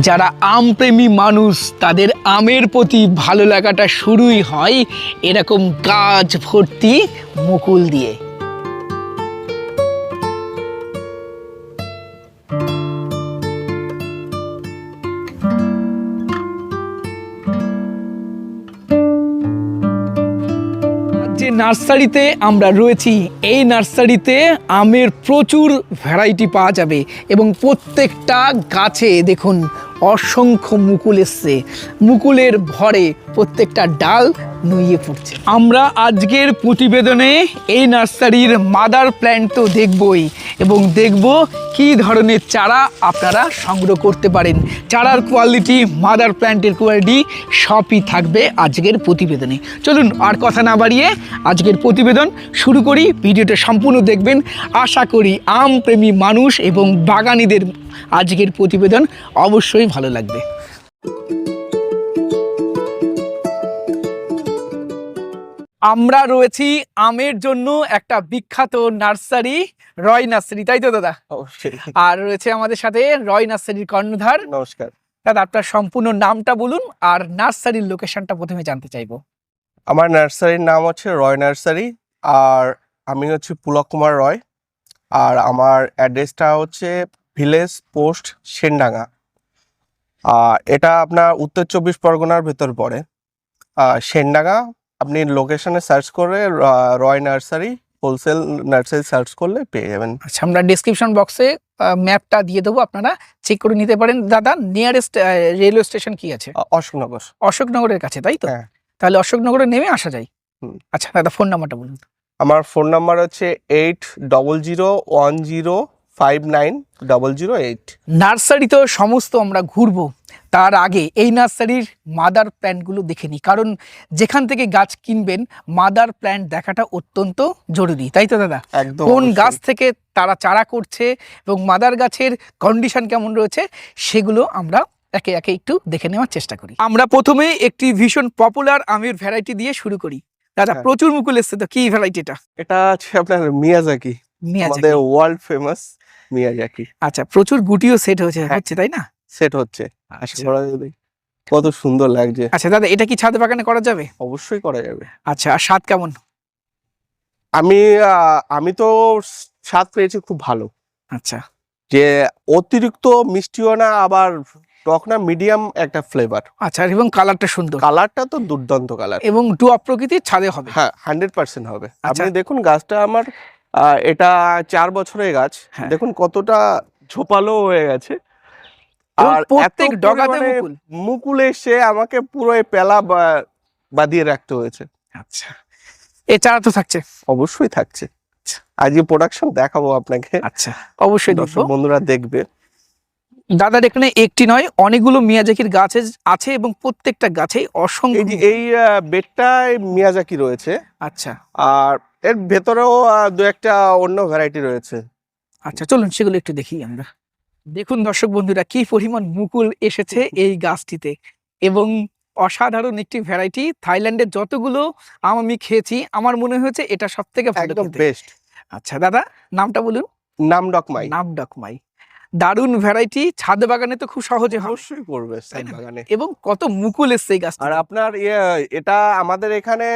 যারা আমপ্রেমী মানুষ, তাদের আমের প্রতি ভালো লাগাটা শুরুই হয় এরকম গাছ ভর্তি মুকুল দিয়ে। যে নার্সারিতে আমরা রয়েছি, এই নার্সারিতে আমের প্রচুর ভ্যারাইটি পাওয়া যাবে এবং প্রত্যেকটা গাছে দেখুন অসংখ্য মুকুল এসছে। মুকুলের ভরে প্রত্যেকটা ডাল নুইয়ে পড়ছে। আমরা আজকের প্রতিবেদনে এই নার্সারির মাদার প্ল্যান্ট তো দেখবই এবং দেখব কী ধরনের চারা আপনারা সংগ্রহ করতে পারেন। চারার কোয়ালিটি মাদার প্ল্যান্টের কোয়ালিটি সবই থাকবে আজকের প্রতিবেদনে। চলুন আর কথা না বাড়িয়ে আজকের প্রতিবেদন শুরু করি। ভিডিওটা সম্পূর্ণ দেখবেন। আশা করি আম প্রেমী মানুষ এবং বাগানীদের আজকের প্রতিবেদন অবশ্যই ভালো লাগবে। আমরা রয়েছি আমের জন্য একটা বিখ্যাত নার্সারি রয় নার্সারি তাই তো দাদা? আর রয়েছে আমাদের সাথে রয় নার্সারির কর্ণধার। নমস্কার। দাদা আপনার সম্পূর্ণ নামটা বলুন আর নার্সারির লোকেশনটা প্রথমে জানতে চাইব। আমার নার্সারির নাম হচ্ছে রয় নার্সারি আর আমি হচ্ছে পুলক কুমার রয় আর আমার অ্যাড্রেসটা হচ্ছে ভিলেজ পোস্ট সেনডাঙ্গা। আর এটা আপনার উত্তর চব্বিশ পরগনার ভেতর পড়ে। সেনডাঙ্গা আপনি লোকেশনে সার্চ করে Roy nursery wholesale nursery search করলে পেয়ে যাবেন। আচ্ছা আমরা ডিসক্রিপশন বক্সে ম্যাপটা দিয়ে দেবো আপনারা চেক করে নিতে পারেন। দাদা নিয়ারেস্ট রেলওয়ে স্টেশন কি আছে? অশোকনগর। অশোকনগরের কাছে তাই তো? হ্যাঁ। তাহলে অশোকনগরে নেমে আসা যায়। আচ্ছা দাদা ফোন নাম্বারটা বলুন আমার ফোন নাম্বার হচ্ছে eight double zero one zero five nine double zero eight nursery তো সমস্ত আমরা ঘুরবো। তার আগে এই নার্সারির মাদার প্ল্যান্টগুলো দেখে নিই। কারণ যেখান থেকে গাছ কিনবেন মাদার প্ল্যান্ট দেখাটা অত্যন্ত জরুরি তাই তো দাদা? কোন গাছ থেকে তারা চারা করছে এবং মাদার গাছের কন্ডিশন কেমন রয়েছে সেগুলো আমরা একে একে একটু দেখে নেওয়ার চেষ্টা করি। আমরা প্রথমে একটি ভীষণ পপুলার আমের ভ্যারাইটি দিয়ে শুরু করি। দাদা হ্যাঁ। প্রচুর মুকুল এসছে তো কি ভ্যারাইটিটা এটা আছে আপনার মিয়াজাকি। আমাদের ওয়ার্ল্ড ফেমাস মিয়াজাকি। আচ্ছা প্রচুর গুটিও সেট হয়েছে হ্যাঁ। হচ্ছে তাই না? সেট হচ্ছে। আশা আচ্ছা। করা যদি কত সুন্দর লাগছে। আচ্ছা দাদা এটা কি ছাদ বাগানে করা যাবে? অবশ্যই করা যাবে। আচ্ছা আর স্বাদ কেমন? আমি আমি তো স্বাদ পেয়েছি খুব ভালো। আচ্ছা। যে অতিরিক্ত মিষ্টিও না আবার টক না মিডিয়াম একটা ফ্লেভার। আচ্ছা এবং কালারটা সুন্দর। কালারটা তো দুর্দান্ত কালার। এবং ডুয়া প্রকৃতির ছাদে হবে। হ্যাঁ হান্ড্রেড পার্সেন্ট হবে। আচ্ছা। আপনি দেখুন গাছটা আমার এটা চার বছরের গাছ। হ্যাঁ। দেখুন কতটা ঝোপালো হয়ে গেছে। আর প্রত্যেক ডগাতে মুকুল। মুকুল এসে আমাকে পুরো পেলা বাঁধিয়ে রাখতে হয়েছে। আচ্ছা। এ চারা তো থাকছে। অবশ্যই থাকছে। আজকে প্রোডাকশন দেখাবো আপনাকে। আচ্ছা অবশ্যই দর্শক বন্ধুরা দেখবে। দাদার এখানে একটি নয় অনেকগুলো মিয়াজাকির গাছ আছে- এবং প্রত্যেকটা গাছেই অসংখ্য এই বেডটায় মিয়াজাকি রয়েছে। আচ্ছা। আর এর ভেতরেও দু একটা অন্য ভ্যারাইটি রয়েছে। আচ্ছা চলুন সেগুলো একটু দেখি আমরা। দেখুন দর্শক বন্ধুরা কি পরিমাণ মুকুল এসেছে এই গাছটিতে। এবং অসাধারণ একটি ভ্যারাইটি থাইল্যান্ডের যতগুলো আম আমি খেয়েছি আমার মনে হয়েছে এটা সব থেকে একদম বেস্ট আচ্ছা দাদা নামটা বলুন। নাম ডকমাই নাম ডকমাই দারুণ ভ্যারাইটি ছাদ বাগানে তো খুব সহজে অবশ্যই করবে না? বাগানে। এবং কত মুকুল এসছে এই গাছ আর আপনার ইয়ে এটা আমাদের এখানে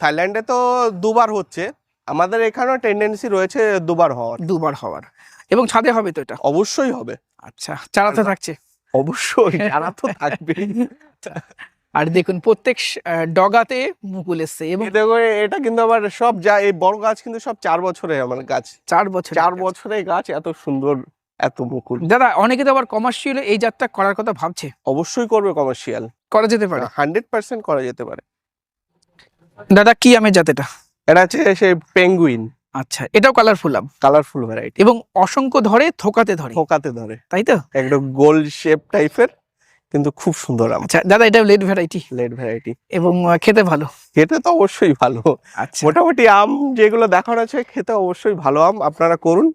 থাইল্যান্ডে তো দুবার হচ্ছে। আমাদের এখানেও টেন্ডেন্সি রয়েছে দুবার হওয়ার। দুবার হওয়ার। এবং ছাদে হবে তো এটা? অবশ্যই হবে। আচ্ছা চারা তো থাকছে। অবশ্যই যারা তো থাকবে আর দেখুন প্রত্যেক ডগাতে মুকুল এসছে এবং এটা এটা কিন্তু আবার সব যা এই বড় গাছ কিন্তু সব চার বছরে আমার গাছ। চার বছর চার বছরের গাছ এত সুন্দর এত মুকুল। দাদা অনেকে তো আবার কমার্শিয়াল এই জাতটা করার কথা ভাবছে। অবশ্যই করবে কমার্শিয়াল করা যেতে পারে। হান্ড্রেড পার্সেন্ট করা যেতে পারে। দাদা কি আমের জাত এটা? এটা হচ্ছে সেই পেঙ্গুইন আচ্ছা এটাও কালারফুল আম। কালারফুল ভ্যারাইটি এবং অসংখ্য ধরে থোকাতে ধরে। থোকাতে ধরে। তাই তো? একদম গোল্ড শেপ টাইপের কিন্তু খুব সুন্দর আম। আচ্ছা দাদা এটা লেট ভ্যারাইটি লেড ভ্যারাইটি এবং খেতে ভালো? খেতে তো অবশ্যই ভালো। আচ্ছা। মোটামুটি আম যেগুলো দেখানো আছে খেতে অবশ্যই ভালো আম। আপনারা করুন।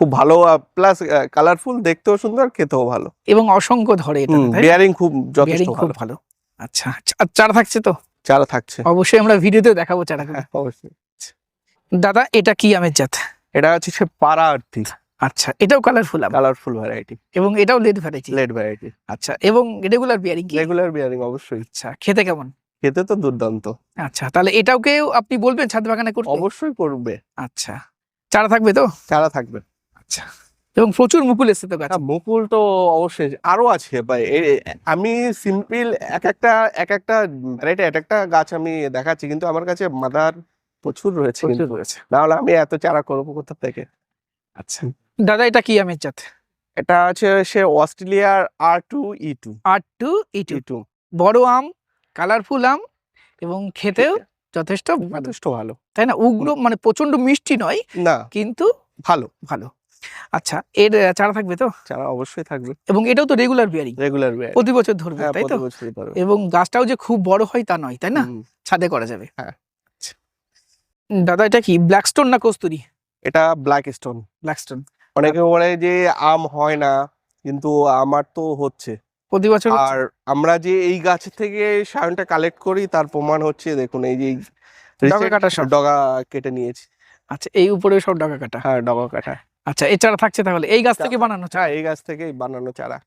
খুব ভালো প্লাস কালারফুল দেখতেও সুন্দর খেতেও ভালো। এবং অসংখ্য ধরে এটা বিয়ারিং খুব যথেষ্ট খুব ভালো। ভালো। আচ্ছা আর চারা থাকছে তো? চারা থাকছে। অবশ্যই আমরা ভিডিওতে দেখাবো চারা। হ্যাঁ অবশ্যই। দাদা এটা কি আমের জাত? এটা হচ্ছে সে পাড়া আর্থি আচ্ছা এটাও কালারফুল আম? কালারফুল ভ্যারাইটি এবং এটাও লেড ভ্যারাইটি লেড ভ্যারাইটি আচ্ছা এবং রেগুলার বিয়ারিং কি? রেগুলার বিয়ারিং অবশ্যই। আচ্ছা খেতে কেমন? খেতে তো দুর্দান্ত। আচ্ছা তাহলে এটাওকেও আপনি বলবেন ছাদ বাগানে করতে? অবশ্যই করবে। আচ্ছা চারা থাকবে তো? চারা থাকবে। আচ্ছা এবং প্রচুর মুকুল এসছে তো গাছ? হ্যাঁ, মুকুল তো অবশ্যই আরও আছে ভাই। আমি সিম্পল এক একটা এক একটা ভ্যারাইটি এক একটা গাছ আমি দেখাচ্ছি কিন্তু আমার কাছে মাদার প্রচুর রয়েছে প্রচুর রয়েছে। না হলে আমি এত চারা করব কোথা থেকে? আচ্ছা। দাদা এটা কি আমের জাত এটা হচ্ছে সে অস্ট্রেলিয়ার R two E two R two E two two বড় আম কালারফুল আম এবং খেতেও যথেষ্ট যথেষ্ট ভালো। তাই না? উগ্র মানে প্রচণ্ড মিষ্টি নয় না। কিন্তু ভালো। ভালো। আচ্ছা এর চারা থাকবে তো? চারা অবশ্যই থাকবে। এবং এটাও তো রেগুলার বিয়ারিং রেগুলার বিয়ারিং প্রতি বছর ধরবে হ্যাঁ তাই তো? এবং গাছটাও যে খুব বড় হয় তা নয় তাই না? ছাদে করা যাবে। হ্যাঁ। আচ্ছা। দাদা এটা কি ব্ল্যাক স্টোন না কস্তুরি? এটা ব্ল্যাক স্টোন ব্ল্যাক স্টোন অনেকে বলে যে আম হয় না কিন্তু আমার তো হচ্ছে। প্রতি বছর আর আমরা যে এই গাছ থেকে সায়নটা কালেক্ট করি তার প্রমাণ হচ্ছে দেখুন এই যে ডগা কাটা সব। ডগা কেটে নিয়েছি। আচ্ছা এই উপরে সব ডগা কাটা? হ্যাঁ ডগা কাটা। আচ্ছা এই চারা থাকছে তাহলে? এই গাছ থেকে বানানো চারা? হ্যাঁ এই গাছ থেকেই বানানো চারা।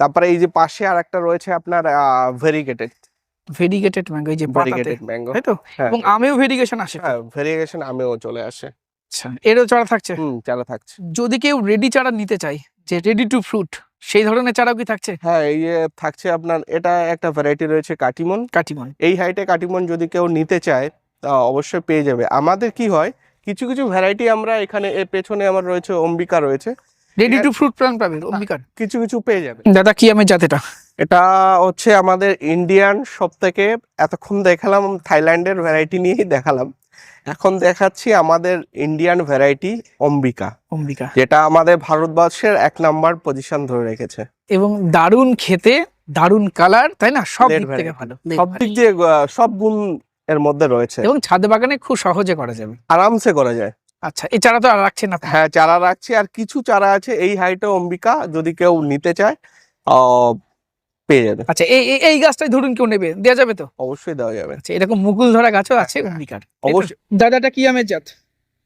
তারপরে এই যে পাশে আর একটা রয়েছে আপনার ভেরিগেটেড ভেরিগেটেড ম্যাঙ্গো এই যে ভেরিগেটেড ম্যাঙ্গো তাই তো? হ্যাঁ। এবং আমেও ভেরিগেশন আসে। হ্যাঁ ভেরিগেশন আমেও চলে আসে। আচ্ছা এরও চারা থাকছে? হুম চারা থাকছে। যদি কেউ রেডি চারা নিতে চায় যে রেডি টু ফ্রুট সেই ধরনের চারাও কি থাকছে? হ্যাঁ এই থাকছে আপনার এটা একটা ভ্যারাইটি রয়েছে কাটিমন কাটিমন এই হাইটে কাটিমন যদি কেউ নিতে চায় তা অবশ্যই পেয়ে যাবে। আমাদের কি হয় কিছু কিছু ভ্যারাইটি আমরা এখানে এর পেছনে আমার রয়েছে অম্বিকা রয়েছে। রেডি টু ফ্রুট প্ল্যান্ট পাবেন অম্বিকার। কিছু কিছু পেয়ে যাবে। দাদা কি আমের জাত এটা হচ্ছে আমাদের ইন্ডিয়ান সব থেকে এতক্ষণ দেখালাম থাইল্যান্ডের ভ্যারাইটি নিয়েই দেখালাম। এখন দেখাচ্ছি আমাদের ইন্ডিয়ান ভ্যারাইটি অম্বিকা। অম্বিকা। যেটা আমাদের ভারতবর্ষের এক নাম্বার পজিশন ধরে রেখেছে। এবং দারুণ খেতে দারুণ কালার তাই না? সব দিক থেকে ভালো। সব দিক দিয়ে সব গুণ এর মধ্যে রয়েছে। এবং ছাদ বাগানে খুব সহজে করা যাবে। আরামসে করা যায়। আচ্ছা এই চারা তো আর রাখছেন না হ্যাঁ চারা রাখছি। আর কিছু চারা আছে এই হাইটে অম্বিকা যদি কেউ নিতে চায় আহ, পেয়ে যাবে। আচ্ছা এই এই- গাছটাই ধরুন কেউ নেবে দেওয়া যাবে তো? অবশ্যই দেওয়া যাবে। আচ্ছা এরকম মুকুল ধরা গাছও আছে অম্বিকার হ্যাঁ, অবশ্যই। দাদাটা কি আমের জাত?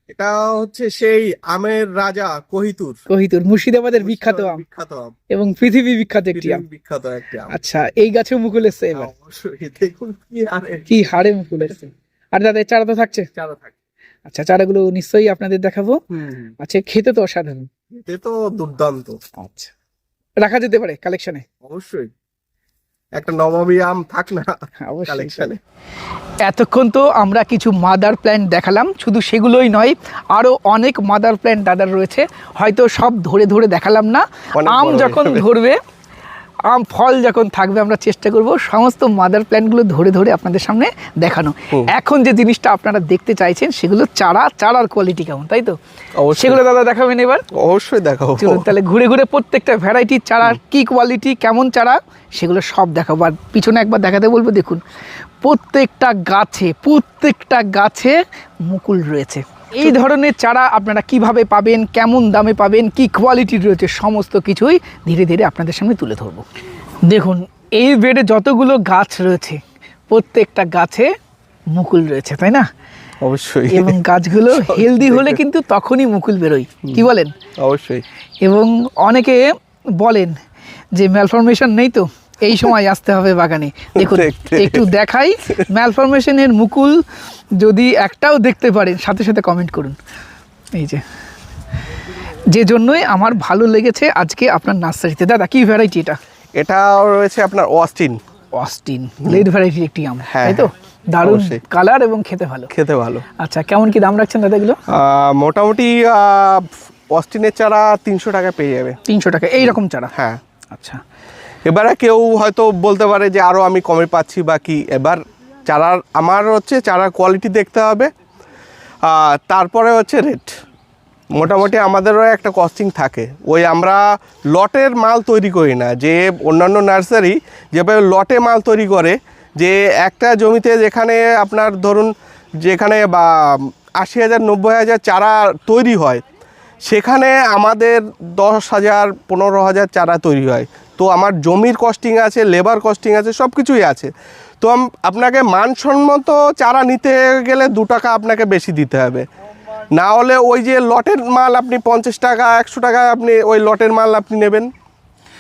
এটা হচ্ছে সেই আমের রাজা কহিতুর। কহিতুর মুর্শিদাবাদের বিখ্যাত আম। বিখ্যাত আম। এবং পৃথিবী বিখ্যাত একটি আম। বিখ্যাত একটি আম। আচ্ছা এই গাছেও মুকুল এসছে এবার? অবশ্যই। দেখুন কি আরে কি হাড়ে মুকুল এসছে। আর দাদা চারা তো থাকছে? চারা থাকে আচ্ছা চারাগুলো নিশ্চয়ই আপনাদের দেখাবো। হুম আচ্ছা খেতে তো অসাধারণ। এতে তো দুর্দান্ত। আচ্ছা। রাখা যেতে পারে কালেকশনে? অবশ্যই। একটা নবমী আম থাক না। কালেকশনে এতক্ষণ তো আমরা কিছু মাদার প্ল্যান্ট দেখালাম শুধু সেগুলোই নয় আরও অনেক মাদার প্ল্যান্ট দাদার রয়েছে। হয়তো সব ধরে ধরে দেখালাম না। আম যখন ধরবে আম ফল যখন থাকবে আমরা চেষ্টা করব সমস্ত মাদার প্ল্যান্টগুলো ধরে ধরে আপনাদের সামনে দেখানো। এখন যে জিনিসটা আপনারা দেখতে চাইছেন সেগুলো চারা চারার কোয়ালিটি কেমন তাই তো? সেগুলো দাদা দেখাবেন এবার। অবশ্যই দেখাবো। চলুন তাহলে ঘুরে ঘুরে প্রত্যেকটা ভ্যারাইটির চারার কি কোয়ালিটি কেমন চারা সেগুলো সব দেখাবো। আর পিছনে একবার দেখাতে বলব দেখুন প্রত্যেকটা গাছে প্রত্যেকটা গাছে মুকুল রয়েছে। এই ধরনের চারা আপনারা কীভাবে পাবেন কেমন দামে পাবেন কি কোয়ালিটির রয়েছে সমস্ত কিছুই ধীরে ধীরে আপনাদের সামনে তুলে ধরবো। দেখুন এই বেডে যতগুলো গাছ রয়েছে প্রত্যেকটা গাছে মুকুল রয়েছে তাই না? অবশ্যই। এবং গাছগুলো হেলদি হলে কিন্তু তখনই মুকুল বেরোয় কি বলেন? অবশ্যই। এবং অনেকে বলেন যে ম্যালফরমেশন নেই তো? এই সময় আসতে হবে বাগানে। দেখুন একটু দেখাই ম্যালফরমেশনের মুকুল যদি একটাও দেখতে পারেন সাথে সাথে কমেন্ট করুন। এই যে। যে জন্যই আমার ভালো লেগেছে আজকে আপনার নার্সারিতে। দাদা কি ভ্যারাইটি এটা? এটা রয়েছে আপনার অস্টিন। অস্টিন লেড ভ্যারাইটির একটি আম হ্যাঁ, তাই তো? দারুণ অবশ্যই। কালার এবং খেতে ভালো। খেতে ভালো। আচ্ছা কেমন কি দাম রাখছেন দাদা এগুলো? মোটামুটি অস্টিনের চারা তিনশো টাকা পেয়ে যাবে। তিনশো টাকা এইরকম চারা? হ্যাঁ। আচ্ছা। এবারে কেউ হয়তো বলতে পারে যে আরও আমি কমে পাচ্ছি বা কি। এবার চারার আমার হচ্ছে চারার কোয়ালিটি দেখতে হবে। তারপরে হচ্ছে রেট মোটামুটি আমাদেরও একটা কস্টিং থাকে। ওই আমরা লটের মাল তৈরি করি না। যে অন্যান্য নার্সারি যেভাবে লটে মাল তৈরি করে, যে একটা জমিতে যেখানে আপনার ধরুন যেখানে বা আশি হাজার, নব্বই হাজার চারা তৈরি হয়, সেখানে আমাদের দশ হাজার, পনেরো হাজার চারা তৈরি হয়। তো আমার জমির কস্টিং আছে লেবার কস্টিং আছে সব কিছুই আছে। তো আপনাকে মানসম্মত চারা নিতে গেলে দু টাকা আপনাকে বেশি দিতে হবে। না হলে ওই যে লটের মাল আপনি পঞ্চাশ টাকা একশো টাকা আপনি ওই লটের মাল আপনি নেবেন।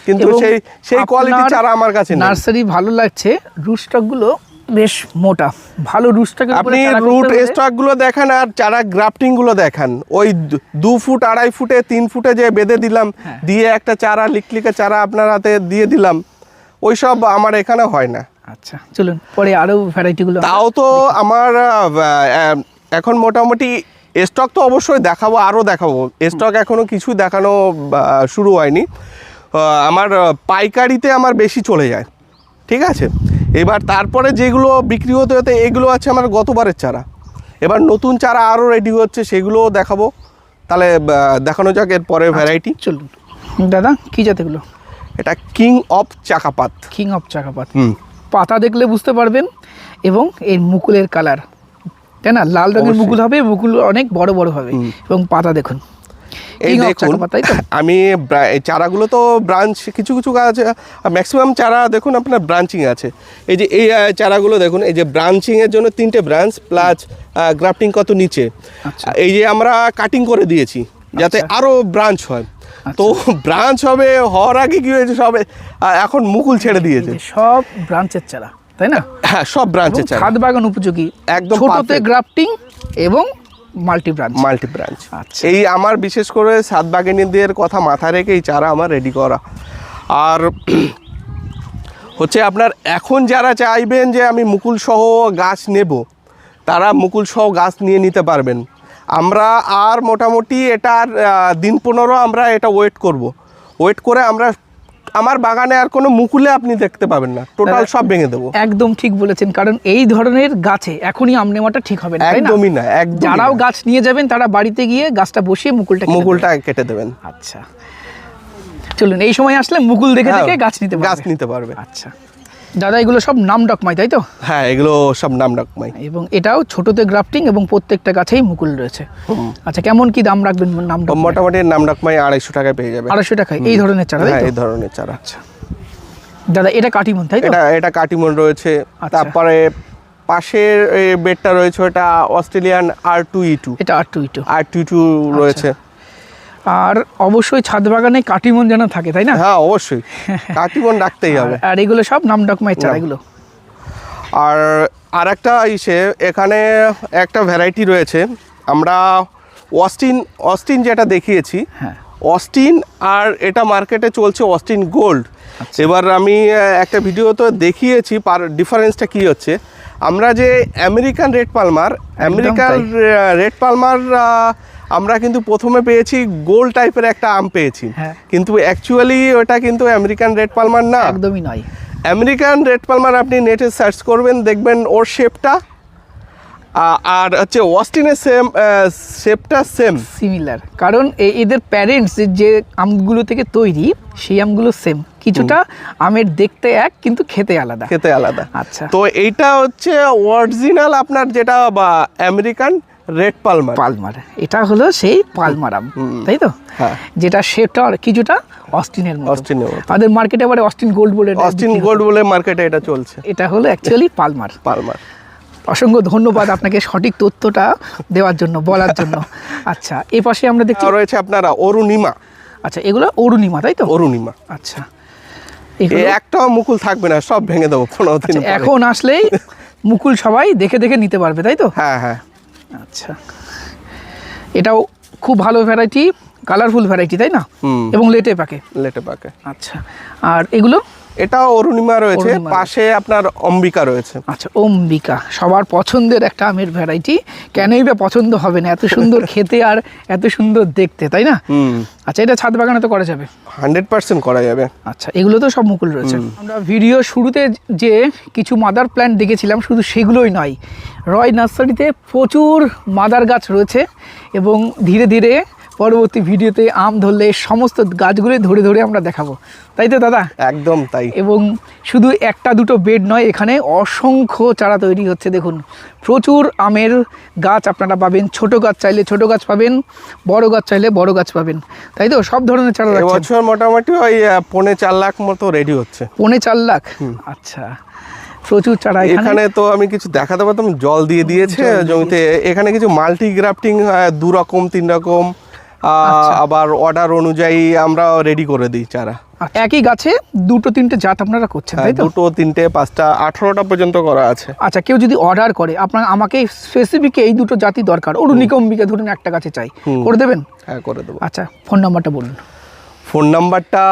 কিন্তু সেই সেই কোয়ালিটি চারা আমার কাছে নার্সারি ভালো লাগছে রুটস্টকগুলো বেশ মোটা। ভালো রুটস্টকের আপনি রুট স্টকগুলো দেখেন আর চারা গ্রাফটিংগুলো দেখান। ওই দু- ফুট আড়াই ফুটে তিন ফুটে যে বেঁধে দিলাম হ্যাঁ। দিয়ে একটা চারা লিকলিকে চারা আপনার হাতে দিয়ে দিলাম ওই সব আমার এখানে হয় না। আচ্ছা চলুন পরে আরও ভ্যারাইটিগুলো তাও তো আমার এখন মোটামুটি স্টক তো অবশ্যই দেখাবো আরও দেখাবো। স্টক এখনও কিছু দেখানো শুরু হয়নি। আমার পাইকারিতে আমার বেশি চলে যায়। ঠিক আছে? এবার তারপরে যেগুলো বিক্রি হতে হতে এগুলো আছে আমার গতবারের চারা। এবার নতুন চারা আরও রেডি হচ্ছে সেগুলোও দেখাবো। তাহলে দেখানো যাক এর পরের ভ্যারাইটি চলুন। দাদা কি জাতেগুলো এটা কিং অফ চাকাপাত কিং অফ চাকাপাত হুম। পাতা দেখলে বুঝতে পারবেন এবং এর মুকুলের কালার তাই না? লাল রঙের মুকুল হবে মুকুল অনেক বড় বড় হবে এবং পাতা দেখুন। এই দেখুন? আমি চারাগুলো তো ব্রাঞ্চ কিছু কিছু গাছ ম্যাক্সিমাম চারা দেখুন আপনার ব্রাঞ্চিং আছে। এই যে এই চারাগুলো দেখুন এই যে ব্রাঞ্চিং এর জন্য তিনটে ব্রাঞ্চ প্লাস গ্রাফটিং কত নিচে। আচ্ছা। এই যে আমরা কাটিং করে দিয়েছি যাতে আচ্ছা। আরও ব্রাঞ্চ হয়। তো ব্রাঞ্চ হবে হওয়ার আগে কি হয়েছে সবে এখন মুকুল ছেড়ে দিয়েছে। সব ব্রাঞ্চের চারা তাই না? হ্যাঁ সব ব্রাঞ্চের চারা। ছাদ বাগান উপযোগী। একদম ছোটতে গ্রাফটিং এবং মাল্টি ব্রাঞ্চ মাল্টি ব্রাঞ্চ আচ্ছা। এই আমার বিশেষ করে সাত বাগানীদের কথা মাথায় রেখে এই চারা আমার রেডি করা। আর হচ্ছে আপনার এখন যারা চাইবেন যে আমি মুকুল সহ গাছ নেব তারা মুকুল সহ গাছ নিয়ে নিতে পারবেন। আমরা আর মোটামুটি এটার দিন পনেরো আমরা এটা ওয়েট করব। ওয়েট করে আমরা আমার বাগানে আর কোনো মুকুলে আপনি দেখতে পাবেন না। টোটাল সব ভেঙে দেবো। একদম ঠিক বলেছেন কারণ এই ধরনের গাছে এখনই আম নেওয়াটা ঠিক হবে না একদমই না একদম যারাও গাছ নিয়ে যাবেন তারা বাড়িতে গিয়ে গাছটা বসিয়ে মুকুলটা মুকুলটা কেটে দেবেন। আচ্ছা। চলুন এই সময় আসলে মুকুল দেখে দেখে হ্যাঁ, গাছ নিতে গাছ নিতে পারবে। আচ্ছা। দাদা এগুলো সব নাম ডকমাই তাই তো? হ্যাঁ এগুলো সব নাম ডাকমাই এবং এটাও ছোটতে গ্রাফটিং এবং প্রত্যেকটা গাছেই মুকুল রয়েছে। আচ্ছা কেমন কি দাম রাখবেন নাম মোটামুটি নাম ডাকমাই আড়াইশো টাকায় পেয়ে যাবে আড়াইশো টাকায়? এই ধরনের চারা হ্যাঁ এই ধরনের চারা। আচ্ছা। দাদা এটা কাটিমন তাই তো? এটা এটা কাটিমন রয়েছে। আচ্ছা। তারপরে পাশের বেডটা রয়েছে ওটা Australian R two E two এটা R two E two R two two রয়েছে। আর অবশ্যই ছাদ বাগানে কাটিমন যেন থাকে তাই না? হ্যাঁ অবশ্যই। কাটিমন রাখতেই হবে। আর- এগুলো সব নাম ডকমাই চারা এগুলো। আর আর একটা ইসে এখানে একটা ভ্যারাইটি রয়েছে। আমরা অস্টিন অস্টিন যেটা দেখিয়েছি হ্যাঁ। অস্টিন আর এটা মার্কেটে চলছে অস্টিন গোল্ড। এবার আমি একটা ভিডিও তো দেখিয়েছি পার ডিফারেন্সটা কী হচ্ছে। আমরা যে American red Palmer American red Palmer আমরা কিন্তু প্রথমে পেয়েছি গোল টাইপের একটা আম পেয়েছি। হ্যাঁ। কিন্তু অ্যাকচুয়ালি ওটা কিন্তু আমেরিকান রেড পালমার না। একদমই নয়। আমেরিকান রেড পালমার আপনি নেটে সার্চ করবেন দেখবেন ওর শেপটা আর হচ্ছে অস্টিনের সেম শেপটা সেম সিমিলার কারণ এদের প্যারেন্টস যে আমগুলো থেকে তৈরি সেই আমগুলো সেম কিছুটা আমের দেখতে এক কিন্তু খেতে আলাদা। খেতে আলাদা। আচ্ছা। তো এইটা হচ্ছে অরিজিনাল আপনার যেটা বা আমেরিকান রেড পালমার। পালমার। এটা হলো সেই পালমার আম তাই তো? হ্যাঁ। যেটা শেপটা কিছুটা অস্টিনের মতো। অস্টিনের মতো। আমাদের মার্কেটে আবার অস্টিন গোল্ড বলে অস্টিন গোল্ড বলে মার্কেটে এটা চলছে। এটা হলো অ্যাকচুয়ালি পালমার। পালমার। অসংখ্য ধন্যবাদ আপনাকে সঠিক তথ্যটা দেওয়ার জন্য বলার জন্য। আচ্ছা এ পাশে আমরা দেখছি রয়েছে আপনারা অরুণিমা। আচ্ছা এগুলো অরুণিমা তাই তো? অরুণিমা। আচ্ছা। একটাও মুকুল থাকবে না সব ভেঙে দেবো পনেরো দিন আচ্ছা, এখন আসলেই মুকুল সবাই দেখে দেখে নিতে পারবে তাই তো? হ্যাঁ হ্যাঁ। আচ্ছা। এটাও খুব ভালো ভ্যারাইটি কালারফুল ভ্যারাইটি তাই না? এবং লেটে পাকে। লেটে পাকে। আচ্ছা। আর এগুলো? এটাও অরুণিমা রয়েছে পাশে আপনার অম্বিকা রয়েছে। আচ্ছা অম্বিকা সবার পছন্দের একটা আমের ভ্যারাইটি। কেনই বা পছন্দ হবে না? এত সুন্দর খেতে আর এত সুন্দর দেখতে তাই না? আচ্ছা এটা ছাদ বাগানে তো করা যাবে। হান্ড্রেড পার্সেন্ট করা যাবে। আচ্ছা এগুলো তো সব মুকুল রয়েছে। আমরা ভিডিও শুরুতে যে কিছু মাদার প্ল্যান্ট দেখেছিলাম শুধু সেগুলোই নয়। রয় নার্সারিতে প্রচুর মাদার গাছ রয়েছে এবং ধীরে ধীরে পরবর্তী ভিডিওতে আম ধরলে সমস্ত গাছগুলো ধরে ধরে আমরা দেখাবো। তাই তো দাদা? একদম তাই। এবং শুধু একটা দুটো বেড নয় এখানে অসংখ্য চারা তৈরি হচ্ছে। দেখুন প্রচুর আমের গাছ আপনারা পাবেন। ছোট গাছ চাইলে ছোট গাছ পাবেন বড় গাছ চাইলে বড় গাছ পাবেন। তাই তো সব ধরনের চারা এবছর মোটামুটি ওই পৌনে চার লাখ মতো রেডি হচ্ছে। পৌনে চার লাখ? আচ্ছা প্রচুর চারা এখানে। তো আমি কিছু দেখাতে পারতাম জল দিয়ে দিয়েছে জমিতে। এখানে কিছু মাল্টি গ্রাফটিং দু রকম তিন রকম। আবার অর্ডার অনুযায়ী আমরা রেডি করে দিই চারা। একই গাছে দুটো তিনটে জাত আপনারা করছেন হ্যাঁ, তাই তো? দুটো তিনটে পাঁচটা আঠারোটা পর্যন্ত করা আছে। আচ্ছা কেউ যদি অর্ডার করে আপনার আমাকে স্পেসিফিক এই দুটো জাতি দরকার। অরুণিকম্বিকা ধরুন একটা গাছে চাই। করে দেবেন? হ্যাঁ করে দেবো। আচ্ছা ফোন নাম্বারটা বলুন। ফোন নাম্বারটা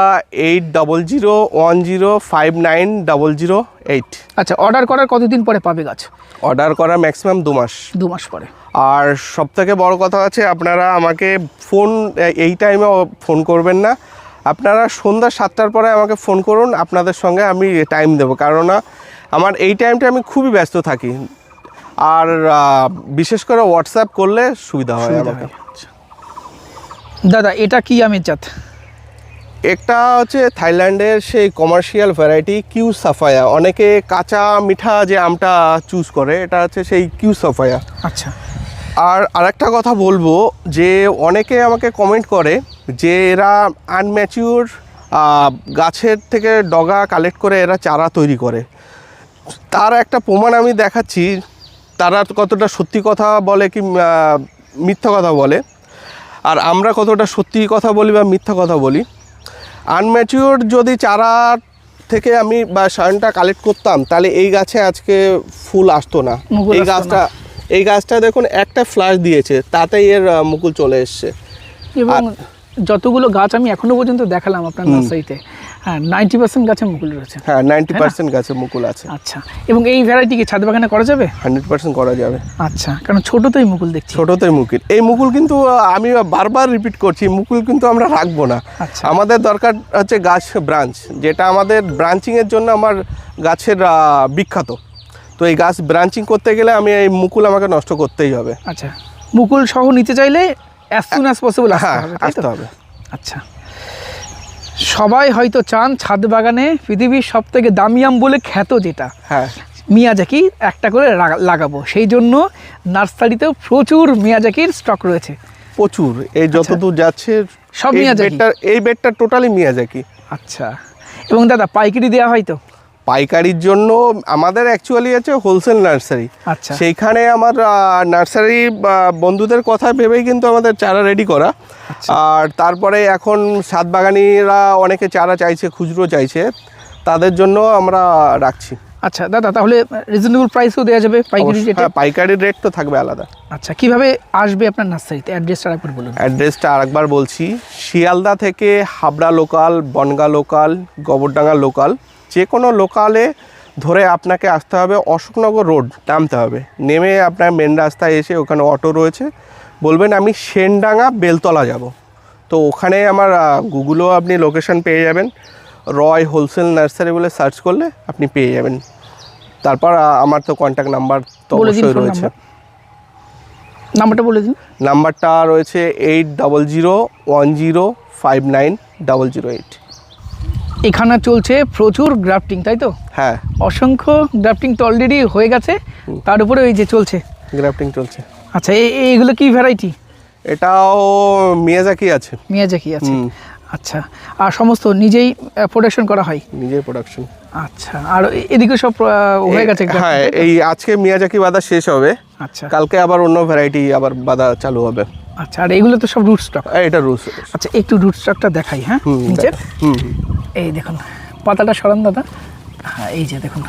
eight double zero one zero five nine double zero eight. আচ্ছা অর্ডার করার কতদিন পরে পাবে গাছ? অর্ডার করা ম্যাক্সিমাম দু মাস। দু মাস পরে। আর সব থেকে বড় কথা আছে আপনারা আমাকে ফোন এই টাইমে ফোন করবেন না। আপনারা সন্ধ্যা সাতটার পরে আমাকে ফোন করুন আপনাদের সঙ্গে আমি টাইম দেবো। কেননা আমার এই টাইমটা আমি খুবই ব্যস্ত থাকি। আর বিশেষ করে হোয়াটসঅ্যাপ করলে সুবিধা হয় আমাকে। আচ্ছা। দাদা এটা কি আমের জাত? একটা হচ্ছে থাইল্যান্ডের সেই কমার্শিয়াল ভ্যারাইটি কিউ সাফায়া। অনেকে কাঁচা মিঠা যে আমটা চুজ করে এটা হচ্ছে সেই কিউ সাফায়া। আচ্ছা। আর আরেকটা কথা বলব যে অনেকে আমাকে কমেন্ট করে যে এরা আনম্যাচিউর গাছের থেকে ডগা কালেক্ট করে এরা চারা তৈরি করে। তার একটা প্রমাণ আমি দেখাচ্ছি তারা কতটা সত্যি কথা বলে কি মিথ্যা কথা বলে। আর আমরা কতটা সত্যি কথা বলি বা মিথ্যা কথা বলি আনম্যাচিওর যদি চারা থেকে আমি বা সায়নটা কালেক্ট করতাম তাহলে এই গাছে আজকে ফুল আসতো না। এই গাছটা এই গাছটা দেখুন একটা ফ্লাশ দিয়েছে তাতেই এর মুকুল চলে এসছে। এবং যতগুলো গাছ আমি এখনও পর্যন্ত দেখালাম আপনার নার্সারিতে হ্যাঁ নাইনটি পার্সেন্ট গাছে মুকুল রয়েছে। হ্যাঁ নাইনটি পার্সেন্ট গাছে মুকুল আছে। আচ্ছা এবং এই ভ্যারাইটি কি ছাদ বাগানে করা যাবে? হান্ড্রেড পার্সেন্ট করা যাবে। আচ্ছা কারণ ছোটতেই মুকুল দেখছি। ছোটতেই মুকুল। এই মুকুল কিন্তু আমি বারবার রিপিট করছি মুকুল কিন্তু আমরা রাখব না। আচ্ছা। আমাদের দরকার হচ্ছে গাছ ব্রাঞ্চ যেটা আমাদের ব্রাঞ্চিংয়ের জন্য আমার গাছের বিখ্যাত। তো এই গাছ ব্রাঞ্চিং করতে গেলে আমি এই মুকুল আমাকে নষ্ট করতেই হবে। আচ্ছা মুকুল সহ নিতে চাইলে অ্যাজ সুন অ্যাজ পসিবল আসতে হ্যাঁ হবে। আচ্ছা। সবাই হয়তো চান ছাদ বাগানে পৃথিবীর সব থেকে দামি আম বলে খ্যাত যেটা। হ্যাঁ। মিয়াজাকি একটা করে লাগাবো। সেই জন্য নার্সারিতেও প্রচুর মিয়াজাকির স্টক রয়েছে। প্রচুর। এই যতদূর যাচ্ছে আচ্ছা। সব মিয়াজাকি? এই বেডটা টোটালি মিয়াজাকি। আচ্ছা। এবং দাদা পাইকারি দেওয়া হয় তো? পাইকারির জন্য আমাদের অ্যাকচুয়ালি আছে হোলসেল নার্সারি আচ্ছা। সেইখানে আমার নার্সারি বন্ধুদের কথা ভেবেই কিন্তু আমাদের চারা রেডি করা। আচ্ছা। আর তারপরে এখন সাত বাগানিরা অনেকে চারা চাইছে খুচরো চাইছে। তাদের জন্য আমরা রাখছি। আচ্ছা দাদা তাহলে রিজনেবল প্রাইসও দেওয়া যাবে পাইকারি রেটে হ্যাঁ পাইকারির রেট তো থাকবে আলাদা। আচ্ছা কীভাবে আসবে আপনার নার্সারিতে? অ্যাড্রেসটা একবার বলুন। অ্যাড্রেসটা আরেকবার বলছি। শিয়ালদা থেকে Habra local Bongaon local Gobardanga local যে কোনো লোকালে ধরে আপনাকে আসতে হবে অশোকনগর রোড নামতে হবে। নেমে আপনার মেন রাস্তায় এসে ওখানে অটো রয়েছে। বলবেন আমি সেনডাঙ্গা বেলতলা যাব। তো ওখানে আমার গুগলেও আপনি লোকেশন পেয়ে যাবেন। রয় হোলসেল নার্সারি বলে সার্চ করলে আপনি পেয়ে যাবেন। তারপর আমার তো কন্ট্যাক্ট নাম্বার তো অবশ্যই রয়েছে। নাম্বারটা বলে দিন। নাম্বারটা রয়েছে eight double zero one zero five nine double zero eight এখানে চলছে প্রচুর গ্রাফটিং তাই তো? হ্যাঁ। অসংখ্য গ্রাফটিং তো অলরেডি হয়ে গেছে। তার উপরে ওই যে চলছে। গ্রাফটিং চলছে। আচ্ছা এই- এইগুলো কি ভ্যারাইটি এটাও মিয়াজাকি আছে। মিয়াজাকি আছে। আচ্ছা আর সমস্ত নিজেই প্রোডাকশন করা হয়? নিজের প্রোডাকশন আচ্ছা আর এদিকে সব হয়ে গেছে হ্যাঁ এই আজকে মিয়াজাকি বাদা শেষ হবে। আচ্ছা। কালকে আবার অন্য ভ্যারাইটি আবার বাদা চালু হবে। আচ্ছা আর এগুলো তো সব রুট স্টক এটা রুলস আচ্ছা একটু রুট স্টকটা দেখাই হ্যাঁ? নিচের। এই দেখুন পাতাটা সরান দাদা। হ্যাঁ এই যে দেখুন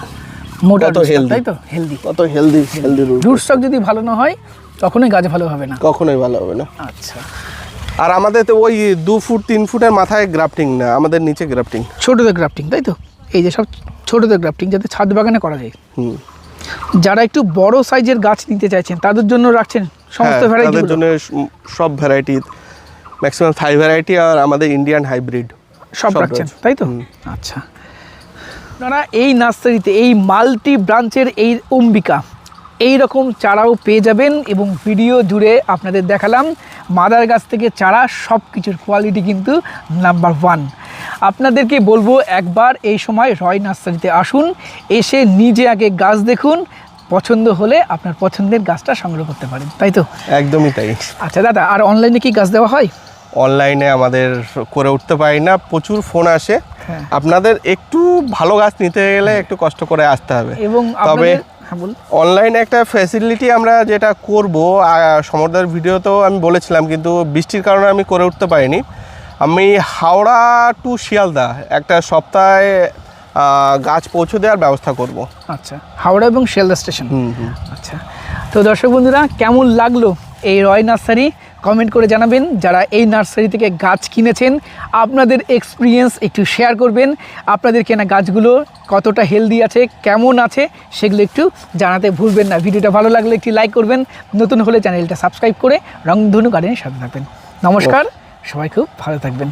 মোটা stock, healthy। তাই তো? হেলদি কত healthy healthy rule root stock যদি ভালো না হয় তখনই গাছ ভালো হবে না। কখনোই ভালো হবে না। আচ্ছা। আর আমাদের তো ওই দু ফুট তিন ফুটের মাথায় গ্রাফটিং না আমাদের নিচে গ্রাফটিং ছোটোদের গ্রাফটিং তাই তো? এই যে সব ছোটোদের গ্রাফটিং যাতে ছাদ বাগানে করা যায়। হুম। যারা একটু বড় সাইজের গাছ নিতে চাইছেন তাদের জন্য রাখছেন সমস্ত হ্যাঁ, ভ্যারাইটি তাদের জন্য সব ভ্যারাইটি ম্যাক্সিমাম থাই ভ্যারাইটি আর আমাদের ইন্ডিয়ান হাইব্রিড সব সব রাখছেন তাই তো? আচ্ছা। আপনারা এই নার্সারিতে এই মাল্টি ব্রাঞ্চের এই অম্বিকা এই রকম চারাও পেয়ে যাবেন এবং ভিডিও জুড়ে আপনাদের দেখালাম মাদার গাছ থেকে চারা সব কিছুর কোয়ালিটি কিন্তু নাম্বার ওয়ান আপনাদেরকে বলব একবার এই সময় রয় নার্সারিতে আসুন এসে নিজে আগে গাছ দেখুন পছন্দ হলে আপনার পছন্দের গাছটা সংগ্রহ করতে পারেন তাই তো? একদমই তাই। আচ্ছা দাদা আর অনলাইনে কি গাছ দেওয়া হয়? অনলাইনে আমাদের করে উঠতে পারি না প্রচুর ফোন আসে। হ্যাঁ। আপনাদের একটু ভালো গাছ নিতে গেলে একটু কষ্ট করে আসতে হবে। এবং তবে হ্যাঁ অনলাইনে একটা ফ্যাসিলিটি আমরা যেটা করব সমর্দার ভিডিওতেও আমি বলেছিলাম কিন্তু বৃষ্টির কারণে আমি করে উঠতে পারিনি। আমি হাওড়া টু শিয়ালদা একটা সপ্তাহে গাছ পৌঁছে দেওয়ার ব্যবস্থা করব। আচ্ছা হাওড়া এবং শিয়ালদা স্টেশন। আচ্ছা তো দর্শক বন্ধুরা কেমন লাগল এই রয় নার্সারি? কমেন্ট করে জানাবেন। যারা এই নার্সারি থেকে গাছ কিনেছেন আপনাদের এক্সপিরিয়েন্স একটু শেয়ার করবেন। আপনাদের কেনা গাছগুলো কতটা হেলদি আছে কেমন আছে সেগুলো একটু জানাতে ভুলবেন না। ভিডিওটা ভালো লাগলে একটি লাইক করবেন। নতুন হলে চ্যানেলটা সাবস্ক্রাইব করে রংধনু গার্ডেনের সাথে থাকবেন। নমস্কার সবাই খুব ভালো থাকবেন।